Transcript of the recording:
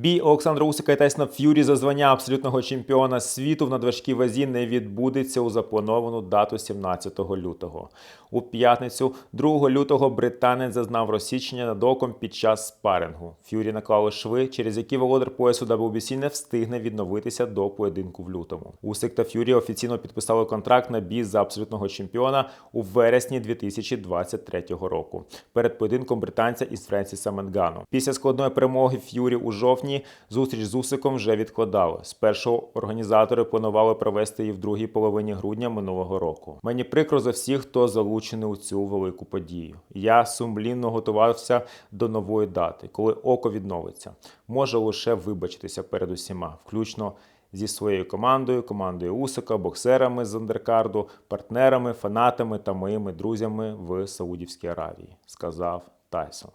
Бій Олександра Усика і Тайсона Ф'юрі за звання абсолютного чемпіона світу в надважкій вазі не відбудеться у заплановану дату 17 лютого. У п'ятницю, 2 лютого, британець зазнав розсічення над оком під час спарингу. Ф'юрі наклали шви, через які володар поясу WBC не встигне відновитися до поєдинку в лютому. Усик та Ф'юрі офіційно підписали контракт на бій за абсолютного чемпіона у вересні 2023 року. Перед поєдинком британця із Френсісом Менгану. Після складної перемоги Ф'юрі у жовтні зустріч з Усиком вже відкладали. Спершу організатори планували провести її в другій половині грудня минулого року. Мені прикро за всіх, хто залучений у цю велику подію. Я сумлінно готувався до нової дати, коли око відновиться. Можу лише вибачитися перед усіма, включно зі своєю командою, командою Усика, боксерами з андеркарду, партнерами, фанатами та моїми друзями в Саудівській Аравії, сказав Тайсон.